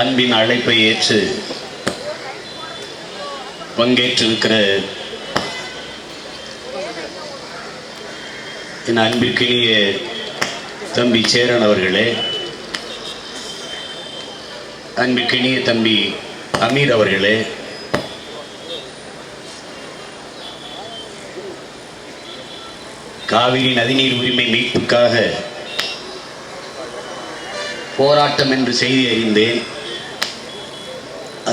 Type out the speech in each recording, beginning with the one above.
அன்பின் அழைப்பை ஏற்று பங்கேற்றிருக்கிற என் அன்பிற்கினிய தம்பி சேரன் அவர்களே அன்பிற்கினிய தம்பி அமீர் அவர்களே காவிரி நதிநீர் உரிமை மீட்புக்காக போராட்டம் என்று செய்தி அறிந்தேன்.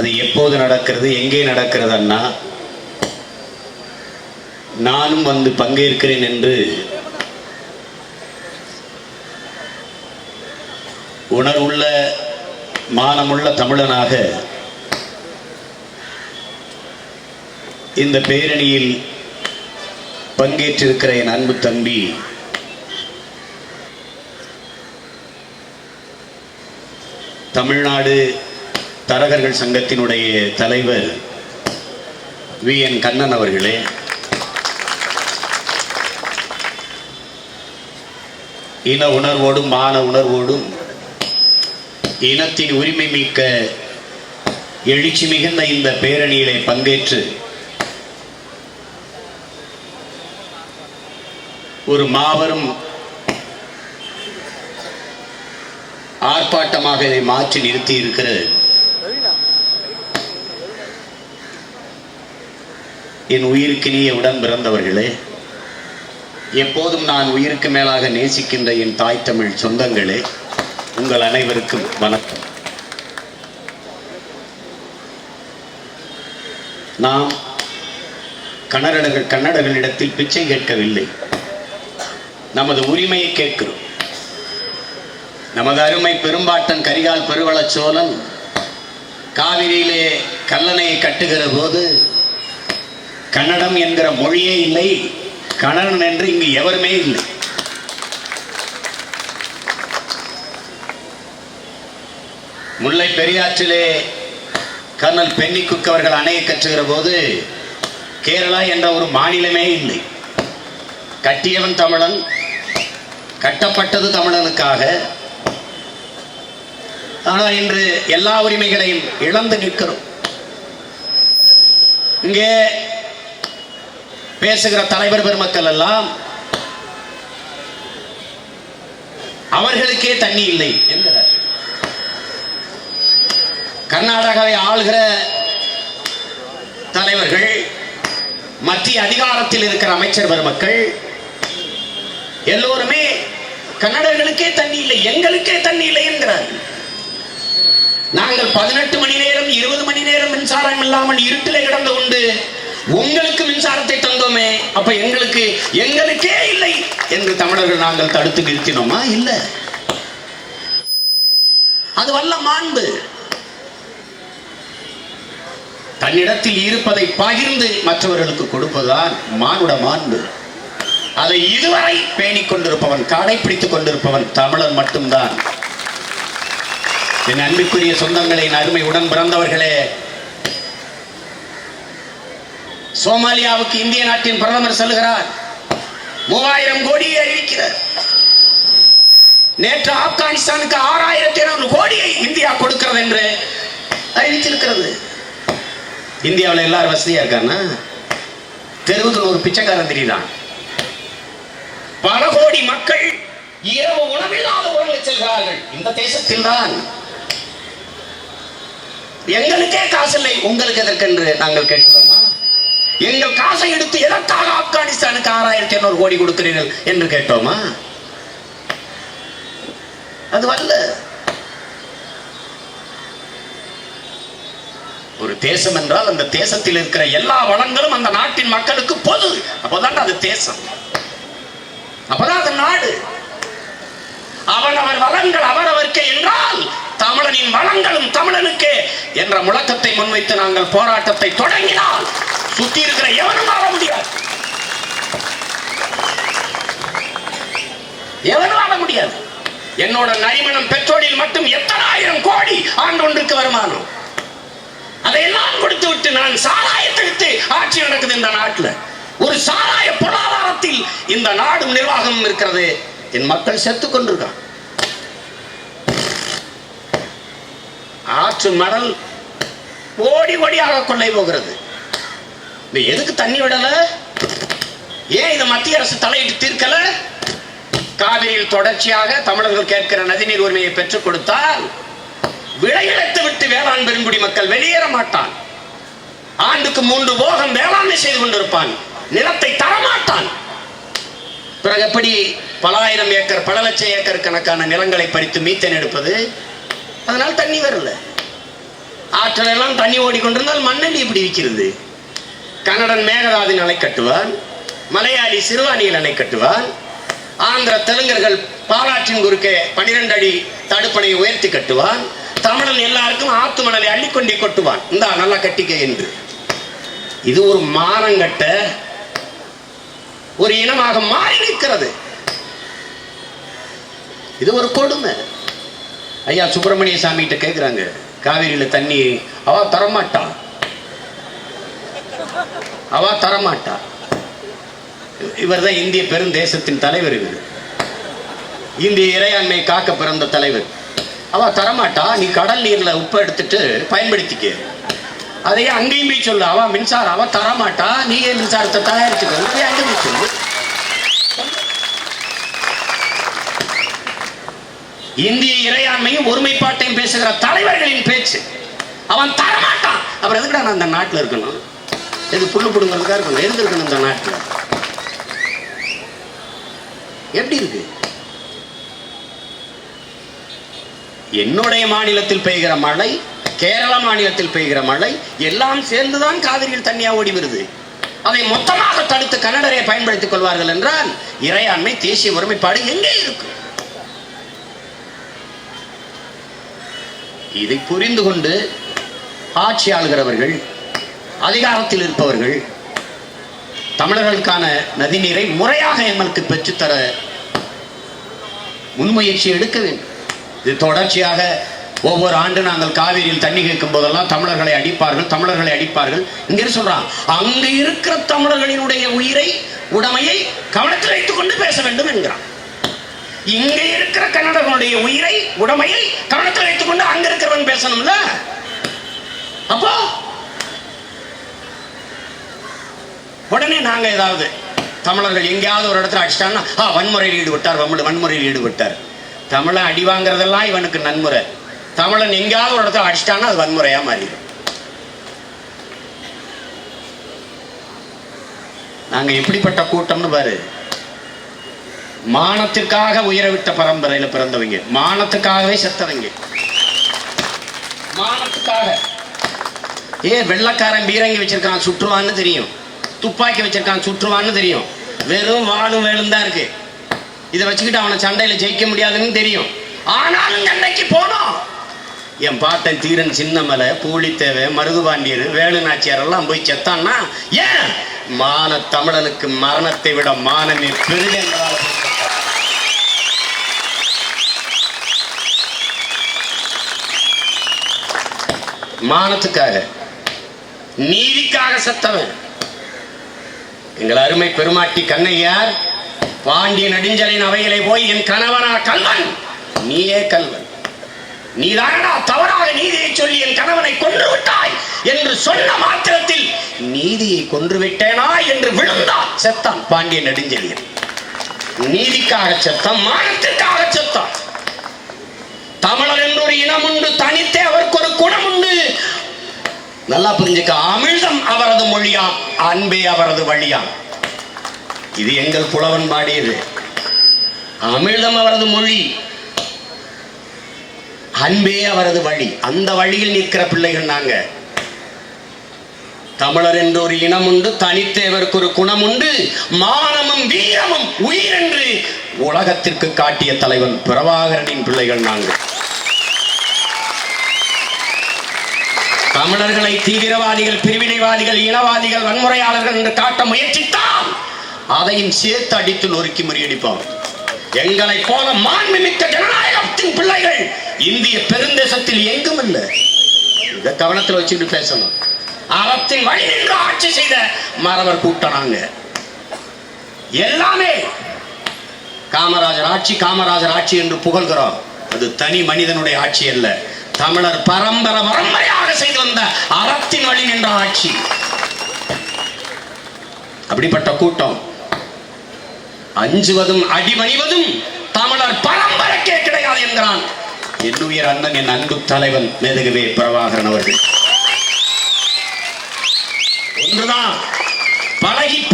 அது எப்போது நடக்கிறது எங்கே நடக்கிறது அண்ணா நானும் வந்து பங்கேற்கிறேன் என்று உணர்வுள்ள மானமுள்ள தமிழனாக இந்த பேரணியில் பங்கேற்றிருக்கிற என் அன்பு தம்பி தமிழ்நாடு தரகர்கள் சங்கத்தினுடைய தலைவர் வி என் கண்ணன் அவர்களே. இன உணர்வோடும் மான உணர்வோடும் இனத்தின் உரிமை மிக்க எழுச்சி மிகுந்த இந்த பேரணியிலே பங்கேற்று ஒரு மாபெரும் ஆர்ப்பாட்டமாக இதை மாற்றி நிறுத்தி இருக்கிற என் உயிருக்கினிய உடன் பிறந்தவர்களே எப்போதும் நான் உயிருக்கு மேலாக நேசிக்கின்ற என் தாய் தமிழ் சொந்தங்களே உங்கள் அனைவருக்கும் வணக்கம். நாம் கன்னடர்கள் கன்னடர்களிடத்தில் பிச்சை கேட்கவில்லை. நமது உரிமையை கேட்கிறோம். நமது அருமை பெரும்பாட்டன் கரிகால் பெருவள சோழன் காவிரியிலே கல்லணையை கட்டுகிற போது கன்னடம் என்கிற மொழியே இல்லை. கன்னடன் என்று இங்கு எவருமே இல்லை. முல்லை பெரியாற்றிலே கர்னல் பென்னிக்குக் அவர்கள் அணையை கற்றுகிற போது கேரளா என்ற ஒரு மாநிலமே இல்லை. கட்டியவன் தமிழன் கட்டப்பட்டது தமிழனுக்காக. ஆனால் இன்று எல்லா உரிமைகளையும் இழந்து நிற்கிறோம். இங்கே பேசுகிற தலைவர் பெருமக்கள் எல்லாம் அவர்களுக்கே தண்ணி இல்லை என்கிறார். கர்நாடகாவை ஆளுகிற தலைவர்கள் மத்திய அதிகாரத்தில் இருக்கிற அமைச்சர் பெருமக்கள் எல்லோருமே கன்னடர்களுக்கே தண்ணி இல்லை எங்களுக்கே தண்ணி இல்லை என்கிறார்கள் நாங்கள் பதினெட்டு மணி நேரம் இருபது மணி நேரம் மின்சாரம் இல்லாமல் இருட்டிலே கிடந்து கொண்டு உங்களுக்கு மின்சாரத்தை தந்தோமே அப்ப எங்களுக்கு எங்களுக்கே இல்லை என்று தமிழர்கள் நாங்கள் தடுத்து நிறுத்தினோமா இல்ல. அது வல்ல மாண்பு. தன்னிடத்தில் இருப்பதை பகிர்ந்து மற்றவர்களுக்கு கொடுப்பதுதான் மானுட மாண்பு. அதை இதுவரை பேணிக் கொண்டிருப்பவன் கடைபிடித்துக் கொண்டிருப்பவன் தமிழன் மட்டும்தான். என் அன்பிற்குரிய சொந்தங்களின் அருமை உடன் பிறந்தவர்களே சோமாலியாவுக்கு இந்திய நாட்டின் பிரதமர் செல்கிறார் மூவாயிரம் கோடியை அறிவிக்கிறார் நேற்று ஆப்கானிஸ்தானுக்கு ஆறாயிரத்தி இருநூறு கோடியை இந்தியா கொடுக்கிறது என்று அறிவிச்சிருக்கிறது இந்தியாவில் எல்லாரும் வசதியா இருக்கான்னா தெருவுக்கு ஒரு பிச்சைக்காரன் தெரியுதான். பல கோடி மக்கள் இரவு உணவில்லாத ஊரில் செல்கிறார்கள். இந்த தேசத்தில் தான் எங்களுக்கே காசு இல்லை உங்களுக்கு எதற்கென்று நாங்கள் கேட்கிறோம். எங்கள் காசை எடுத்து எதற்காக ஆப்கானிஸ்தானுக்கு ஆறாயிரத்தி இருநூறு கோடி கொடுக்கிறீர்கள் என்று கேட்டோமா? அது வல்ல ஒரு தேசம் என்றால் அந்த தேசத்தில் இருக்கிற எல்லா வளங்களும் அந்த நாட்டின் மக்களுக்கு பொது. அப்போதான் அது தேசம். அப்பதான் அது நாடு. அவனவர் வளங்கள் அவரவர்க்கே என்றால் தமிழனின் வளங்களும் தமிழனுக்கே என்ற முழக்கத்தை முன்வைத்து நாங்கள் போராட்டத்தை தொடங்கினால் சுத்தி இருக்கிற எவனும் ஆள முடியாது. எவனும் ஆள முடியாது. என்னோட நரிமணம் பெட்ரோலில் மட்டும் எத்தனை ஆயிரம் கோடி ஆண்டொன்றுக்கு வருமானம்? அதையெல்லாம் கொடுத்து விட்டு நான் சாராயத்தை ஆட்சி நடக்குது இந்த நாட்டில். ஒரு சாராய பொருளாதாரத்தில் இந்த நாடும் நிர்வாகமும் இருக்கிறது. என் மக்கள் செத்து கொண்டிருக்கான் ஆற்று மணல் ஓடி ஓடியாக கொள்ளை போகிறது. இந்த எதுக்கு தண்ணி விடல? ஏன் இதை மத்திய அரசு தலையிட்டு தீர்க்கல? காவிரியில் தொடர்ச்சியாக தமிழர்கள் கேட்கிற நதிநீர் உரிமையை பெற்றுக் கொடுத்தால் விளையிடத்து விட்டு வேளாண் பெருங்குடி மக்கள் வெளியேற மாட்டான். ஆண்டுக்கு மூன்று போகம் வேளாண்மை செய்து கொண்டிருப்பான். நிலத்தை தரமாட்டான். பிறகு எப்படி பல ஆயிரம் ஏக்கர் பல லட்சம் ஏக்கர் கணக்கான நிலங்களை பறித்து மீத்தேன் எடுப்பது? அதனால் தண்ணி வரல. ஆற்றல் எல்லாம் தண்ணி ஓடிக்கொண்டிருந்தால் மண்ணெண்ணி இப்படி விற்கிறது கன்னடன் மேகதாதின் அணை கட்டுவான் மலையாளி சிறுவாணியில் அணை கட்டுவான் ஆந்திர தெலுங்கர்கள் பாலாற்றின் குறுக்கே பனிரெண்டு அடி தடுப்பணையை உயர்த்தி கட்டுவான் தமிழன் எல்லாருக்கும் ஆத்து மணலை அள்ளிக்கொண்டே கொட்டுவான். இந்தா நல்லா கட்டிக்க என்று. இது ஒரு மானங்கட்ட ஒரு இனமாக மாறி நிற்கிறது. இது ஒரு கொடுமை. ஐயா சுப்பிரமணிய சாமி கிட்ட கேக்குறாங்க காவிரியில தண்ணி அவ தரமாட்டா? அவ தரமாட்டா. இவர் தான் இந்திய பெருந்தேசத்தின் தலைவர் இவர். இந்திய இறையாண்மை காக்க பிறந்த தலைவர். அவ தரமாட்டா நீ கடல் நீர்ல உப்பு எடுத்துட்டு பயன்படுத்திக்க. அதையே அங்கேயும் போய் சொல்லு அவ மின்சாரம் அவ தரமாட்டா நீயே மின்சாரத்தை தயாரிச்சுக்கோ. அங்கே போய் சொல்லு. இந்திய இறையாண்மையும் ஒருமைப்பாட்டையும் பேசுகிற தலைவர்களின் பேச்சு. அவன் தரமாட்டான் அப்புறம் எதுக்குடா நான் அந்த நாட்டில் இருக்கணும்? இது புல்லு பிடுங்கிறதுக்காக இருக்கணும் எதுக்கு இருக்கணும் இந்த நாட்டில். எப்படி இருக்கு? என்னுடைய மாநிலத்தில் பெய்கிற மழை கேரள மாநிலத்தில் பெய்கிற மழை எல்லாம் சேர்ந்துதான் காவிரியில் தண்ணியா ஓடி வருது. அதை மொத்தமாக தடுத்து கன்னடரை பயன்படுத்திக் கொள்வார்கள் என்றால் இறையாண்மை தேசிய ஒருமைப்பாடு எங்கே இருக்கு? இதை புரிந்து கொண்டு ஆட்சி ஆளுகிறவர்கள் அதிகாரத்தில் இருப்பவர்கள் தமிழர்களுக்கான நதிநீரை முறையாக எங்களுக்கு பெற்றுத்தர முன்முயற்சி எடுக்க வேண்டும். இது தொடர்ச்சியாக ஒவ்வொரு ஆண்டு நாங்கள் காவிரியில் தண்ணி கேட்கும் போதெல்லாம் தமிழர்களை அடிப்பார்கள் தமிழர்களை அடிப்பார்கள். இங்கே சொல்றான்? அங்கு இருக்கிற தமிழர்களினுடைய உயிரை உடமையை கவனத்தில் வைத்துக் கொண்டு பேச வேண்டும் என்கிறான். இங்கே இருக்கிற கன்னடர்களுடைய உயிரை உடமையை கவனத்தில் வைத்துக் கொண்டு அங்க இருக்கிறவன் பேசணும்ல? அப்போ உடனே நாங்க ஏதாவது தமிழர்கள் எங்கேயாவது ஒரு இடத்துல அடிச்சிட்டாங்கன்னா ஆ வன்முறையில் ஈடுபட்டார் வம்முல வன்முறையில் ஈடுபட்டார். தமிழை அடி வாங்குறதெல்லாம் இவனுக்கு நன்முறை. தமிழன் எங்கேயாவது ஒரு இடத்துல அடிச்சிட்டான்னா அது வன்முறையா மாறிடும். நாங்க எப்படிப்பட்ட கூட்டம்னு பாரு. மானத்துக்காக உயிரை விட்ட பரம்பரையில் பிறந்தவங்க. மானத்துக்காகவே செத்தவங்க. மானத்துக்காக. ஏ வெள்ளக்காரன் பீரங்கி வச்சிருக்கான் சுற்றுவான்னு தெரியும். துப்பாக்கி வச்சிருக்கான் சுற்றுவான்னு தெரியும். வெறும் வாழும் வேலும் தான் இருக்கு. இதை வச்சுக்கிட்டு அவனை சண்டையில ஜெயிக்க முடியாதுன்னு தெரியும். ஆனாலும் சண்டைக்கு போனோம். என் பாட்டன் தீரன் சின்னமலை பூலித்தேவை மருதுபாண்டியர் வேலு நாச்சியார் எல்லாம் போய் செத்தான்னா ஏன்? மான தமிழனுக்கு மரணத்தை விட மானமே பெருக மானத்துக்காக நீதிக்காக செத்தவன். எங்கள் அருமை பெருமாட்டி கண்ணையார் பாண்டிய நெடுஞ்சலின் அவைகளை போய் என் கணவனா கல்வன் நீயே கல்வன். நீதானடா தவறாக நீதியை சொல்லி என் கணவனை கொன்று விட்டாய் என்று சொன்ன மாத்திரத்தில் நீதியை கொன்று விட்டேனா என்று விழுந்தான் செத்தான் பாண்டிய நெடுஞ்செழியன். நீதிக்காக செத்தான் மானத்திற்காக செத்தான். தமிழர் என்று ஒரு இனம் உண்டு தனித்தே அவருக்கு ஒரு குணம் உண்டு. நல்லா புரிஞ்சுக்க. அமிழ்தம் அவரது மொழியாம் அன்பே அவரது வழியாம் இது எங்கள் புலவன் பாடியது. அமிழ்தம் அவரது மொழி. அன்பே அவரது வழி. அந்த வழியில் நிற்கிற பிள்ளைகள் நாங்க. தமிழர் என்று ஒரு இனம் உண்டு தனித்தேவருக்கு ஒரு குணம் உண்டு மானமும் வீரமும் உயிர் என்று உலகத்திற்கு காட்டிய தலைவன் பிரபாகரனின் பிள்ளைகள் நாங்கள். தமிழர்களை தீவிரவாதிகள் பிரிவினைவாதிகள் இனவாதிகள் வன்முறையாளர்கள் என்று காட்ட முயற்சித்தான் அதையும் சேர்த்து அடித்து நொறுக்கி முறியடிப்பார். எங்களை போல மாண்புமிக்க ஜனநாயகத்தின் பிள்ளைகள் இந்திய பெருந்தேசத்தில் எங்கும் இல்லை. இதை கவனத்தில் வச்சுக்கிட்டு பேசணும். அறத்தின் வழி நின்று ஆட்சி செய்த மறவர் கூட்டனாங்க எல்லாமே காமராஜர் ஆட்சி காமராஜர் ஆட்சி என்று புகழ்கிறோம். அது தனி மனிதனுடைய ஆட்சி அல்ல. தமிழர் பரம்பரை பரம்பரையாக செய்து வந்த அறத்தின் வழி நின்ற ஆட்சி. அப்படிப்பட்ட கூட்டம். அஞ்சுவதும் அடிமணிவதும் தமிழர் பரம்பரைக்கே கிடையாது என்கிறான். என்னுயிர் அண்ணன் என் அன்பு தலைவன் மேதகவே பிரபாகரன் அவர்கள். ஒன்றுதான் பழகி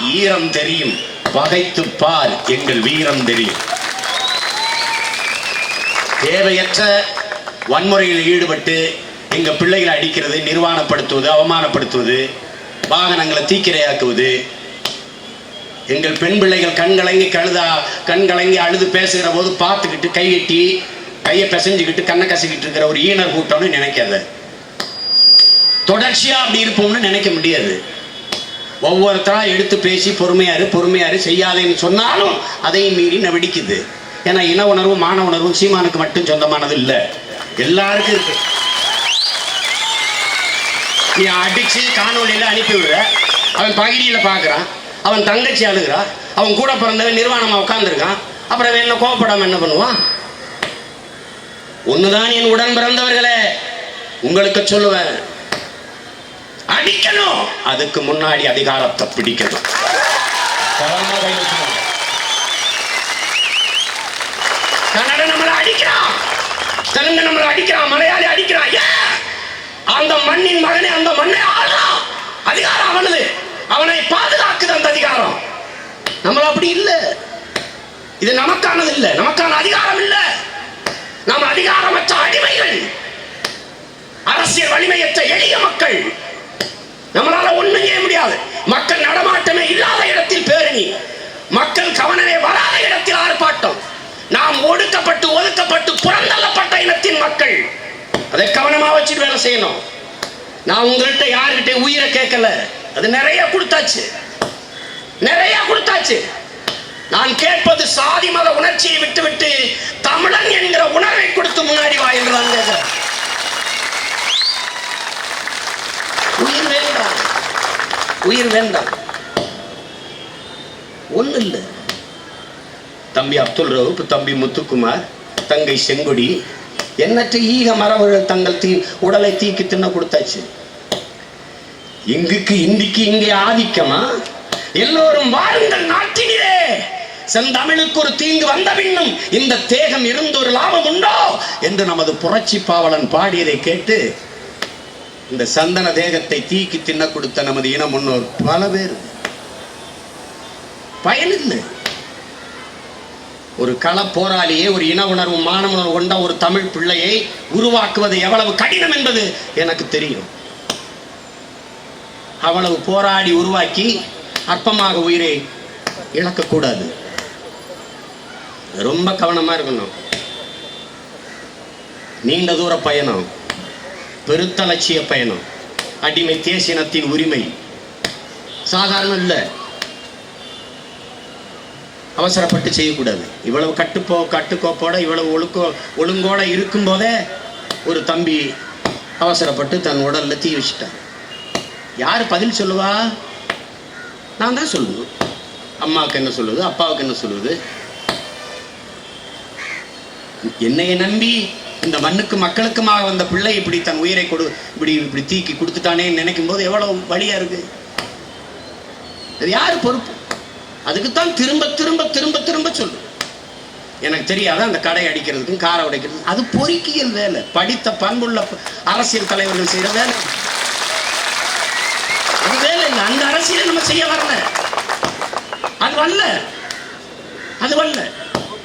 ஈரம் தெரியும் பகைத்து பார் எங்கள் வீரம் தெரியும். தேவையற்ற வன்முறையில் ஈடுபட்டு எங்கள் பிள்ளைகளை அடிக்கிறது நிர்வாணப்படுத்துவது அவமானப்படுத்துவது வாகனங்களை தீக்கிரையாக்குவது. எங்கள் பெண் பிள்ளைகள் கண்கலங்கி கழுதா கண்கலங்கி அழுது பேசுகிற போது பார்த்துக்கிட்டு கையெட்டி கையை பிசைஞ்சுக்கிட்டு கண்ணை கசிக்கிட்டு இருக்கிற ஒரு ஈனர் கூட்டம்னு நினைக்காத. தொடர்ச்சியாக அப்படி இருப்போம்னு நினைக்க முடியாது. ஒவ்வொருத்தரா எடுத்து பேசி பொறுமையாரு பொறுமையாரு செய்யாதேன்னு சொன்னாலும் அதையும் மீறி நடிக்குது ஏன்னா இன உணர்வும் மான உணர்வும் சீமானுக்கு மட்டும் சொந்தமானது இல்லை எல்லாருக்கும் இருக்கு. நீ அடிச்சு காணொலியில அனுப்பி விடுற. அவன் பகிரியில பாக்குறான். அவன் தங்கச்சி அழுகிறான் அவன் கூட பிறந்தவன் நிர்வாணமா உட்கார்ந்துருக்கான். அப்புறம் என்ன கோவப்படாம என்ன பண்ணுவான்? ஒண்ணுதான் என் உடன் பிறந்தவர்களே உங்களுக்கு சொல்லுவேன். அடிக்கணும். அதுக்கு முன்னாடி அதிகாரத்தை பிடிக்கணும் கவனமா கை வச்சுக்கோங்க. கன்னட நம்மளை அடிக்கிறான் தெலுங்கு நம்மளை அடிக்கிறான் மலையாளி அடிக்கிறான் ஏன் அந்த மண்ணின் மகனே அந்த மண்ணை ஆள்றான் அதிகாரம் அவனது. அவனை பாதுகாக்குது அந்த அதிகாரம். நம்மள அப்படி இல்லை. இது நமக்கானது இல்லை. நமக்கான அதிகாரம் இல்லை. நாம் அதிகாரமற்ற அடிமைகள். அரசியல் வலிமையற்ற எளிய மக்கள். நம்மளால ஒண்ணும் செய்ய முடியாது. மக்கள் நடமாட்டமே இல்லாத இடத்தில் பேரணி. மக்கள் கவனமே வராத இடத்தில் ஆர்ப்பாட்டம். நாம் ஒடுக்கப்பட்டு ஒதுக்கப்பட்டு புறந்தள்ளப்பட்ட இனத்தின் மக்கள். அதை கவனமா வச்சுட்டு வேலை செய்யணும். நான் உங்கள்கிட்ட யாருக்கிட்டே உயிரை கேட்கல? அது நிறைய கொடுத்தாச்சு. நிறைய கொடுத்தாச்சு. நான் கேட்பது சாதி மத உணர்ச்சியை விட்டுவிட்டு தமிழன் என்கிற உணர்வை கொடுத்து முன்னாடி வா என்று நான் கேட்கிறேன். உயிர் வேண்டாம். உயிர் வேண்டாம். ஒண்ணு இல்லை தம்பி அப்துல் ரவுப் தம்பி முத்துக்குமார் தங்கை செங்கொடி எண்ணற்ற ஈக மரபுகள் தங்கள் தீ உடலை தீக்கி தின்ன கொடுத்தாச்சு. இங்குக்கு இந்திக்கு இங்கே ஆதிக்கமா? எல்லோரும் வாருங்கள் நாட்டினிலே செந்தமிழுக்கு ஒரு தீங்கு வந்த பின்னும் இந்த தேகம் இருந்து ஒரு லாபம் உண்டோ? என்று நமது புரட்சி பாவலன் பாடியதை கேட்டு இந்த சந்தன தேகத்தை தீக்கி தின்ன கொடுத்த நமது இன முன்னோர் பல பேர் பயனில்லை. ஒரு கள போராளியை ஒரு இன உணர்வு மான உணர்வு கொண்ட ஒரு தமிழ் பிள்ளையை உருவாக்குவது எவ்வளவு கடினம் என்பது எனக்கு தெரியும். அவ்வளவு போராடி உருவாக்கி அற்பமாக உயிரை இழக்கக்கூடாது. ரொம்ப கவனமா இருக்கணும். நீண்ட தூர பயணம் பெருத்த லட்சிய பயணம் அடிமை தேசினத்தின் உரிமை. சாதாரணம் இல்லை. அவசரப்பட்டு செய்யக்கூடாது. இவ்வளவு கட்டுப்போ கட்டுக்கோப்போட இவ்வளவு ஒழுக்கோ ஒழுங்கோட இருக்கும்போதே ஒரு தம்பி அவசரப்பட்டு தன் உடல்ல தீ வச்சுட்டான். யார் பதில் சொல்லுவா? நான் தான் சொல்லணும் அம்மாவுக்கு என்ன சொல்லுவது அப்பாவுக்கு என்ன சொல்லுது? என்னைய நம்பி இந்த மண்ணுக்கு மக்களுக்குமாக வந்த பிள்ளை இப்படி தன் உயிரை கொடு இப்படி இப்படி தீக்கி கொடுத்துட்டானே நினைக்கும் போது எவ்வளவு வழியா இருக்கு? இது யாரு பொறுப்பு? அதுக்குத்தான் திரும்ப திரும்ப திரும்ப திரும்ப சொல்லும் எனக்கு தெரியாத அந்த கடை அடிக்கிறதுக்கும் காரை உடைக்கிறதுக்கும்? அது பொறுக்கியல் வேலை. படித்த பண்புள்ள அரசியல் தலைவர்கள் செய்யற வேலை. அது வேலை இல்லை. அந்த அரசியலை நம்ம செய்ய வரல. அது வரல அது வரல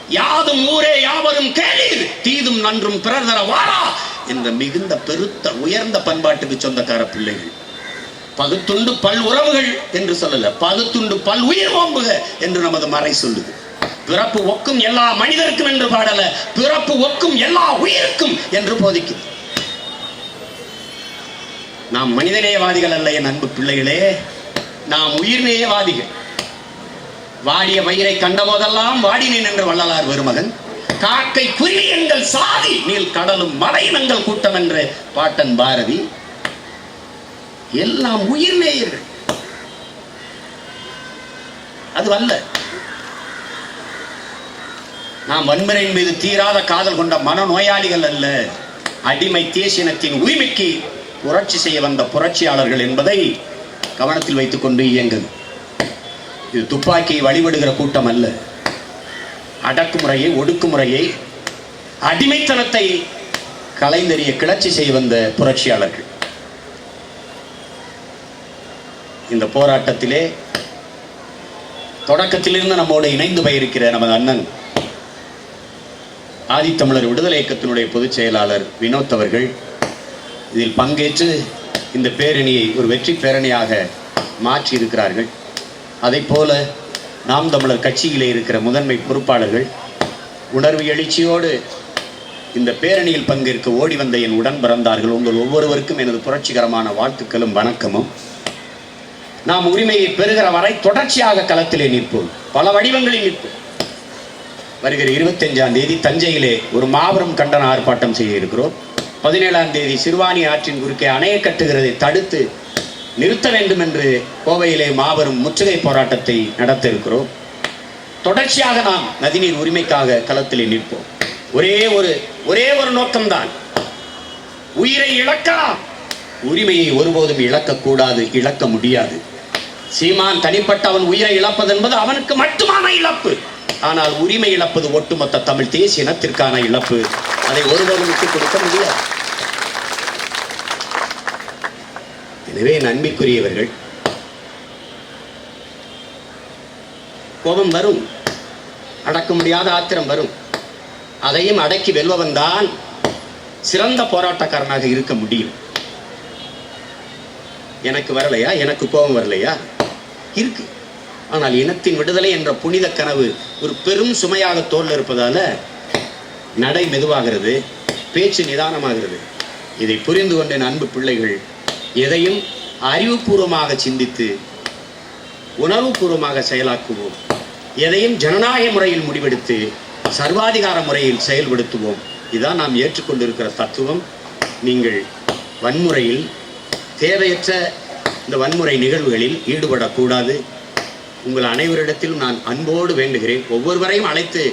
யாதும் ஊரே யாவரும் கேளீர். தீதும் நன்றும் பிறர் தர வாரா. இந்த மிகுந்த பெருத்த உயர்ந்த பண்பாட்டுக்கு சொந்தக்கார பிள்ளைகள். பகுத்துண்டு பல் உறவுகள் என்று சொல்லல. பகுத்துண்டு பல் உயிர் ஓம்புக என்று நமது மறை சொல்லுது. பிறப்பு ஒக்கும் எல்லா மனிதருக்கும் என்று பாடல. பிறப்பு ஒக்கும் எல்லா உயிருக்கும் என்று போதிக்குது. நாம் மனிதநேயவாதிகள் அல்ல என் அன்பு பிள்ளைகளே. நாம் உயிர்நேயவாதிகள். வாடிய மயிரை கண்ட போதெல்லாம் வாடினேன் என்று வள்ளலார் வருமகன் காக்கை குருவி எங்கள் சாதி நீல் கடலும் மலையினங்கள் கூட்டம் என்று பாட்டன் பாரதி எல்லாம் உயிர் நேயர்கள் அது அல்ல. நாம் வன்முறையின் மீது தீராத காதல் கொண்ட மனநோயாளிகள் அல்ல. அடிமை தேசியனத்தின் உரிமைக்கு புரட்சி செய்ய வந்த புரட்சியாளர்கள் என்பதை கவனத்தில் வைத்துக் கொண்டு இயங்குது. இது துப்பாக்கியை வழிபடுகிற கூட்டம் அல்ல. அடக்குமுறையை ஒடுக்குமுறையை அடிமைத்தனத்தை கலைந்தெறிய கிளர்ச்சி செய்ய வந்த புரட்சியாளர்கள். இந்த போராட்டத்திலே தொடக்கத்திலிருந்து நம்மோடு இணைந்து போயிருக்கிற நமது அண்ணன் ஆதித்தமிழர் விடுதலை இயக்கத்தினுடைய பொதுச் செயலாளர் வினோத் அவர்கள் இதில் பங்கேற்று இந்த பேரணியை ஒரு வெற்றி பேரணியாக மாற்றி இருக்கிறார்கள் அதைப் போல நாம் தமிழர் கட்சியிலே இருக்கிற முதன்மை பொறுப்பாளர்கள் உணர்வு எழுச்சியோடு இந்த பேரணியில் பங்கேற்க ஓடி வந்த என் உடன் பிறந்தார்கள். உங்கள் ஒவ்வொருவருக்கும் எனது புரட்சிகரமான வாழ்த்துக்களும் வணக்கமும். நாம் உரிமையை பெறுகிற வரை தொடர்ச்சியாக களத்திலே நிற்போம். பல வடிவங்களில் நிற்போம். வருகிற இருபத்தஞ்சாம் தேதி தஞ்சையிலே ஒரு மாபெரும் கண்டன ஆர்ப்பாட்டம் செய்ய இருக்கிறோம். பதினேழாம் தேதி சிறுவாணி ஆற்றின் குறுக்கே அணையை கட்டுகிறதை தடுத்து நிறுத்த வேண்டும் என்று கோவையிலே மாபெரும் முற்றுகை போராட்டத்தை நடத்த இருக்கிறோம். தொடர்ச்சியாக நாம் நதிநீர் உரிமைக்காக களத்திலே நிற்போம். ஒரே ஒரு ஒரே ஒரு நோக்கம்தான். உயிரை இழக்கலாம். உரிமையை ஒருபோதும் இழக்கக்கூடாது இழக்க முடியாது. சீமான் தனிப்பட்ட அவன் உயிரை இழப்பது என்பது அவனுக்கு மட்டுமான இழப்பு. ஆனால் உரிமை இழப்பது ஒட்டுமொத்த தமிழ் தேசிய இனத்திற்கான இழப்பு. அதை ஒருவரும் விட்டுக் கொடுக்க முடியாது. எனவே நன்மைக்குரியவர்கள் கோபம் வரும். அடக்க முடியாத ஆத்திரம் வரும். அதையும் அடக்கி வெல்பவன் தான் சிறந்த போராட்டக்காரனாக இருக்க முடியும். எனக்கு வரலையா? எனக்கு கோபம் வரலையா? இருக்கு. ஆனால் இனத்தின் விடுதலை என்ற புனித கனவு ஒரு பெரும் சுமையாக தோல் இருப்பதால நடை மெதுவாகிறது பேச்சு நிதானமாகிறது. இதை புரிந்து கொண்ட அன்பு பிள்ளைகள் எதையும் அறிவுபூர்வமாக சிந்தித்து உணர்வுபூர்வமாக செயலாக்குவோம். எதையும் ஜனநாயக முறையில் முடிவெடுத்து சர்வாதிகார முறையில் செயல்படுத்துவோம். இதான் நாம் ஏற்றுக்கொண்டிருக்கிற தத்துவம். நீங்கள் வன்முறையில் தேவையற்ற இந்த வன்முறை நிகழ்வுகளில் ஈடுபடக்கூடாது. உங்கள் அனைவரிடத்திலும் நான் அன்போடு வேண்டுகிறேன். ஒவ்வொருவரையும் அழைத்து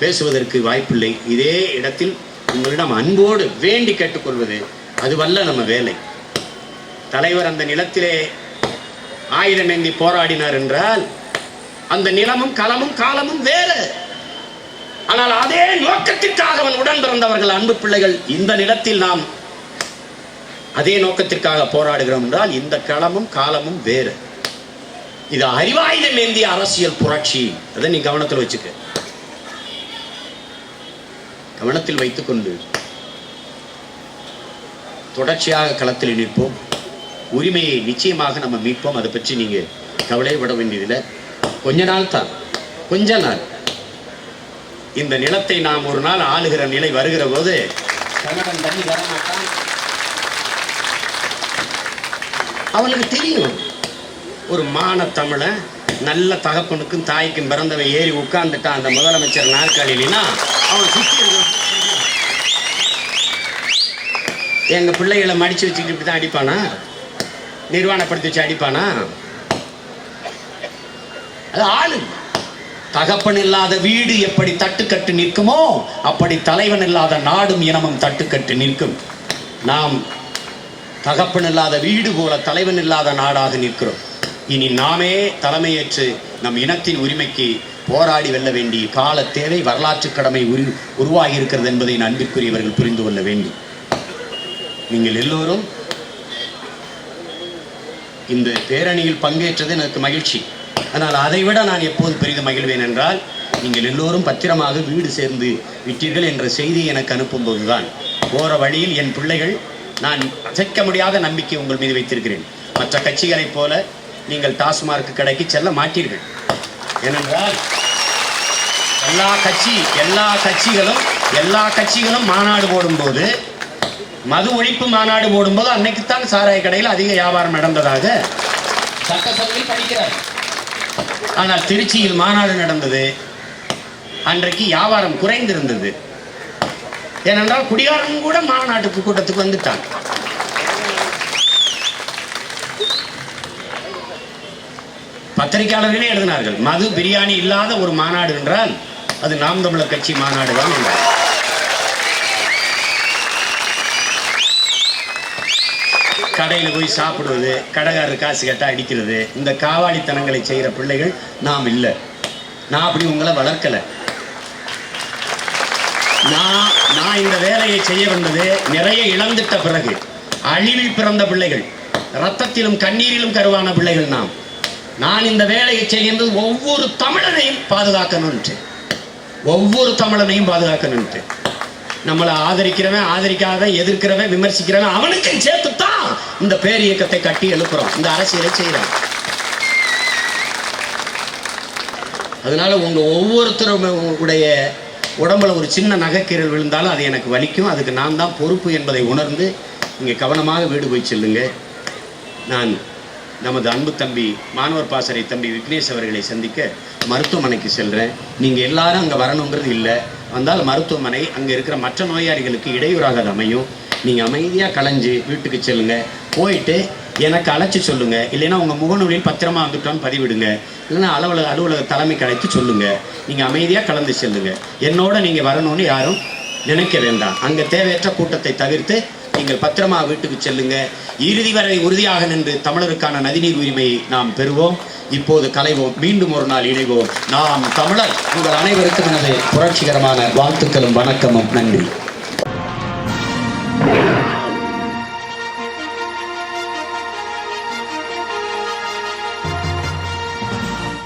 பேசுவதற்கு வாய்ப்பில்லை. இதே இடத்தில் உங்களிடம் அன்போடு வேண்டி கேட்டுக்கொள்வது அதுவல்ல நம்ம வேலை. தலைவர் அந்த நிலத்திலே ஆயுதம் ஏந்தி போராடினார் என்றால் அந்த நிலமும் களமும் காலமும் வேறு. ஆனால் அதே நோக்கத்திற்காக அவன் உடன் பிறந்தவர்கள் அன்பு பிள்ளைகள். இந்த நிலத்தில் நாம் அதே நோக்கத்திற்காக போராடுகிறோம் என்றால் இந்த களமும் காலமும் வேறு. இது அறிவாயுதம் ஏந்திய அரசியல் புரட்சி. அதை நீ கவனத்தில் வச்சுக்க. கவனத்தில் வைத்துக்கொண்டு தொடர்ச்சியாக களத்தில் நிற்போம். உரிமையை நிச்சயமாக நம்ம மீட்போம். அதை பற்றி நீங்க கவலைப்பட வேண்டியதில்லை. கொஞ்ச நாள் தான். கொஞ்ச நாள். இந்த நிலத்தை நாம் ஒரு நாள் ஆளுகிற நிலை வருகிற போது கணவன் தண்ணி தர மாட்டான் அவனுக்கு தெரியும். ஒரு மான தமிழை நல்ல தகப்பனுக்கும் தாய்க்கும் பிறந்தவன் ஏறி உட்கார்ந்துட்டான் அந்த முதலமைச்சர் நாற்காலியிலனா அவன் சுற்றி எங்கள் பிள்ளைகளை மடித்து வச்சுக்கிட்டு இப்படி தான் அடிப்பானா? நிர்வாணப்படுத்தி வச்சு அடிப்பானா? அது ஆளு. தகப்பன் இல்லாத வீடு எப்படி தட்டுக்கட்டு நிற்குமோ அப்படி தலைவன் இல்லாத நாடும் இனமும் தட்டுக்கட்டு நிற்கும். நாம் தகப்பன் இல்லாத வீடு போல தலைவன் இல்லாத நாடாக நிற்கிறோம். இனி நாமே தலைமையேற்று நம் இனத்தின் உரிமைக்கு போராடி வெல்ல வேண்டிய கால தேவை வரலாற்று கடமை உரு உருவாகி இருக்கிறது என்பதை அன்பிற்குரியவர்கள் புரிந்து கொள்ள வேண்டும். நீங்கள் எல்லோரும் இந்த பேரணியில் பங்கேற்றது எனக்கு மகிழ்ச்சி. ஆனால் அதைவிட நான் எப்போது பெரிதும் மகிழ்வேன் என்றால் நீங்கள் எல்லோரும் பத்திரமாக வீடு சேர்ந்து விட்டீர்கள் என்ற செய்தியை எனக்கு அனுப்பும்போதுதான். போற வழியில் என் பிள்ளைகள் நான் அசைக்க முடியாத நம்பிக்கை உங்கள் மீது வைத்திருக்கிறேன். மற்ற கட்சிகளைப் போல நீங்கள் டாஸ்மார்க் கடைக்கு செல்ல மாட்டீர்கள். ஏனென்றால் எல்லா கட்சி எல்லா கட்சிகளும் எல்லா கட்சிகளும் மாநாடு போடும்போது மது ஒழிப்பு மாநாடு போடும்போது அன்னைக்குத்தான் சாராய கடையில் அதிக வியாபாரம் நடந்ததாக சட்டசபையில் படிக்கிறார். ஆனால் திருச்சியில் மாநாடு நடந்தது. அன்றைக்கு வியாபாரம் குறைந்திருந்தது. ஏனென்றால் குடிகாரன் கூட மாநாட்டு கூட்டத்துக்கு வந்துட்டான். பத்திரிகையாளர்களே எழுதினார்கள் மது பிரியாணி இல்லாத ஒரு மாநாடு என்றால் அது நாம் தமிழர் கட்சி மாநாடு தான் என்றார். கடையில் போய் சாப்பிடுவது கடைக்காரர் காசு கேட்டால் அடிக்கிறது இந்த காவாடித்தனங்களை செய்கிற பிள்ளைகள் நாம் இல்லை. நான் அப்படி உங்களை வளர்க்கலை. நான் நான் இந்த வேலையை செய்ய வந்தது நிறைய இழந்துட்ட பிறகு அழிவில் பிறந்த பிள்ளைகள் ரத்தத்திலும் கண்ணீரிலும் கருவான பிள்ளைகள் நாம். நான் இந்த வேலையை செய்கின்றது ஒவ்வொரு தமிழனையும் பாதுகாக்கணும்ட்டு ஒவ்வொரு தமிழனையும் பாதுகாக்கணும்ட்டு நம்மளை ஆதரிக்கிறவன் ஆதரிக்காதவன் எதிர்க்கிறவன் விமர்சிக்கிறவன் அவனுக்கும் சேர்த்துத்தான் இந்த பேர் இயக்கத்தை கட்டி எழுப்புறோம். இந்த அரசியலை செய்கிறான் அதனால உங்க ஒவ்வொருத்தரும் உடைய உடம்புல ஒரு சின்ன நகைக்கீரல் விழுந்தாலும் அது எனக்கு வலிக்கும். அதுக்கு நான் தான் பொறுப்பு என்பதை உணர்ந்து இங்கே கவனமாக வீடு போய் செல்லுங்க. நான் நமது அன்பு தம்பி மாணவர் பாசறை தம்பி விக்னேஷ் அவர்களை சந்திக்க மருத்துவமனைக்கு செல்கிறேன் நீங்கள் எல்லாரும் அங்கே வரணுங்கிறது இல்லை. வந்தால் மருத்துவமனை அங்கே இருக்கிற மற்ற நோயாளிகளுக்கு இடையூறாக அது அமையும். நீங்கள் அமைதியாக கலைஞ்சு வீட்டுக்கு செல்லுங்க. போயிட்டு எனக்கு அழைச்சி சொல்லுங்க. இல்லைன்னா உங்கள் முகநூலில் பத்திரமா வந்துட்டோன்னு பதிவிடுங்க. இல்லைன்னா அலுவலக அலுவலக தலைமைக்கு அழைத்து சொல்லுங்க. நீங்கள் அமைதியாக கலந்து செல்லுங்க. என்னோட நீங்கள் வரணும்னு யாரும் நினைக்க வேண்டாம். அங்கே தேவையற்ற கூட்டத்தை தவிர்த்து நீங்கள் பத்திரமா வீட்டுக்கு செல்லுங்க. இறுதி வரை உறுதியாக நின்று தமிழருக்கான நதிநீர் உரிமையை நாம் பெறுவோம். இப்போது கலைவோம். மீண்டும் ஒரு நாள் இணைவோம். நாம் தமிழர். உங்கள் அனைவருக்கும் எனது புரட்சிகரமான வாழ்த்துக்களும் வணக்கமும். நன்றி.